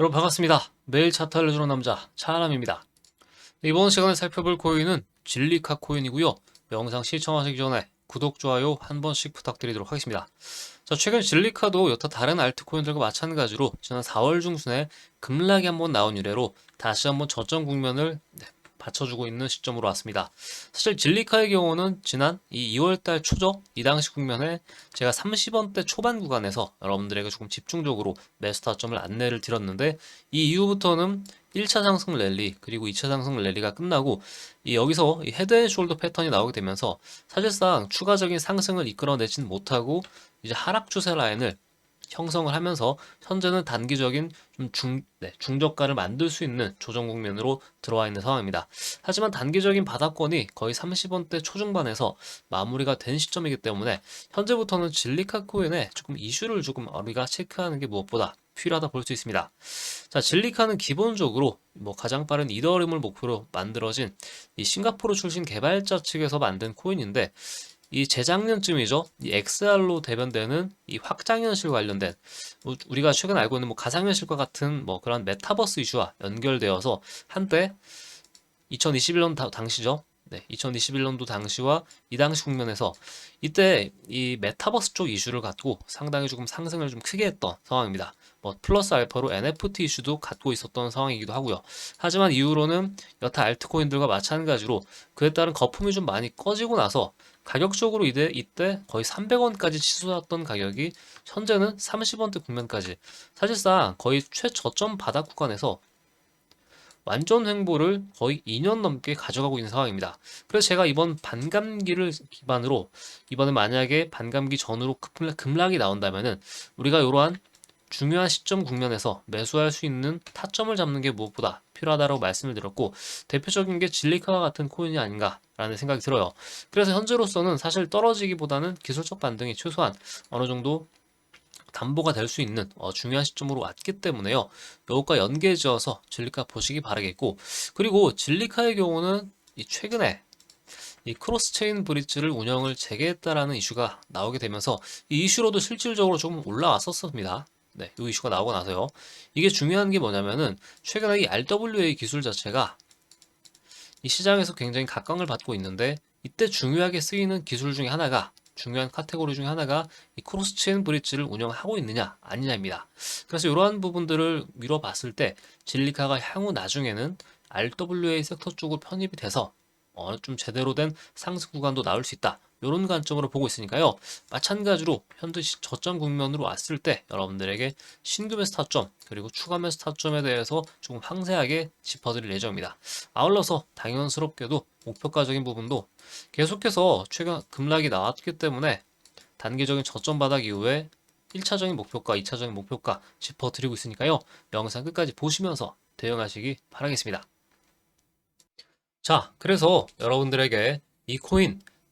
여러분 반갑습니다. 매일 차트 알려주는 남자 차람입니다. 이번 시간에 살펴볼 코인은 진리카 코인이고요. 영상 시청하시기 전에 구독, 좋아요 한 번씩 부탁드리도록 하겠습니다. 자, 최근 진리카도 여타 다른 알트코인들과 마찬가지로 지난 4월 중순에 급락이 한번 나온 이래로 다시 한번 저점 국면을 네, 받쳐주고 있는 시점으로 왔습니다. 사실 진리카의 경우는 지난 이 2월달 초죠? 이 당시 국면에 제가 30원대 초반 구간에서 여러분들에게 조금 집중적으로 매수 타점을 안내를 드렸는데 이 이후부터는 1차 상승 랠리 그리고 2차 상승 랠리가 끝나고 이 여기서 이 헤드 앤 숄더 패턴이 나오게 되면서 사실상 추가적인 상승을 이끌어내진 못하고 이제 하락 추세 라인을 형성을 하면서 현재는 단기적인 좀 중, 네, 중저가를 만들 수 있는 조정 국면으로 들어와 있는 상황입니다. 하지만 단기적인 바닥권이 거의 30원대 초중반에서 마무리가 된 시점이기 때문에 현재부터는 진리카 코인에 조금 이슈를 조금 우리가 체크하는 게 무엇보다 필요하다 볼 수 있습니다. 자, 진리카는 기본적으로 뭐 가장 빠른 이더리움을 목표로 만들어진 이 싱가포르 출신 개발자 측에서 만든 코인인데 이 재작년쯤이죠. 이 XR로 대변되는 이 확장현실 관련된 우- 우리가 최근 알고 있는 뭐 가상현실과 같은 뭐 그런 메타버스 이슈와 연결되어서 한때 2021년 다- 당시죠. 네, 2021년도 당시와 이 당시 국면에서 이때 이 메타버스 쪽 이슈를 갖고 상당히 조금 상승을 좀 크게 했던 상황입니다. 뭐 플러스 알파로 NFT 이슈도 갖고 있었던 상황이기도 하고요. 하지만 이후로는 여타 알트코인들과 마찬가지로 그에 따른 거품이 좀 많이 꺼지고 나서 가격적으로 이때, 이때 거의 300원까지 치솟았던 가격이 현재는 30원대 국면까지 사실상 거의 최저점 바닥 구간에서 완전 횡보를 거의 2년 넘게 가져가고 있는 상황입니다. 그래서 제가 이번 반감기를 기반으로 이번에 만약에 반감기 급락- 급락이 나온다면은 우리가 이러한 중요한 시점 국면에서 매수할 수 있는 타점을 잡는 게 무엇보다 필요하다고 말씀을 드렸고 대표적인 게 진리카와 같은 코인이 아닌가라는 생각이 들어요. 그래서 현재로서는 사실 떨어지기보다는 기술적 반등이 최소한 어느 정도 담보가 될 수 있는 어, 중요한 시점으로 왔기 때문에요. 요것과 연계지어서 진리카 보시기 바라겠고 그리고 진리카의 경우는 이 최근에 이 크로스 체인 브릿지를 운영을 재개했다라는 이슈가 나오게 되면서 이 이슈로도 실질적으로 조금 올라왔었습니다. 네, 이 이슈가 나오고 나서요. 이게 중요한 게 뭐냐면은 최근에 이 RWA 기술 자체가 이 시장에서 굉장히 각광을 받고 있는데 이때 중요하게 쓰이는 기술 중에 하나가 중요한 카테고리 중에 하나가 이 크로스 체인 브릿지를 운영하고 있느냐 아니냐입니다. 그래서 이러한 부분들을 미뤄봤을 때 진리카가 향후 나중에는 RWA 섹터 쪽으로 편입이 돼서 어, 좀 제대로 된 상승 구간도 나올 수 있다. 이런 관점으로 보고 있으니까요. 마찬가지로 현재 시- 저점 국면으로 왔을 때 여러분들에게 신규 매수 타점 그리고 추가 매수 타점에 대해서 조금 상세하게 짚어드릴 예정입니다. 아울러서 당연스럽게도 목표가적인 부분도 계속해서 최근 급락이 나왔기 때문에 단기적인 저점 바닥 이후에 1차적인 목표가, 2차적인 목표가 짚어드리고 있으니까요. 영상 끝까지 보시면서 대응하시기 바라겠습니다. 자, 그래서 여러분들에게 이 코인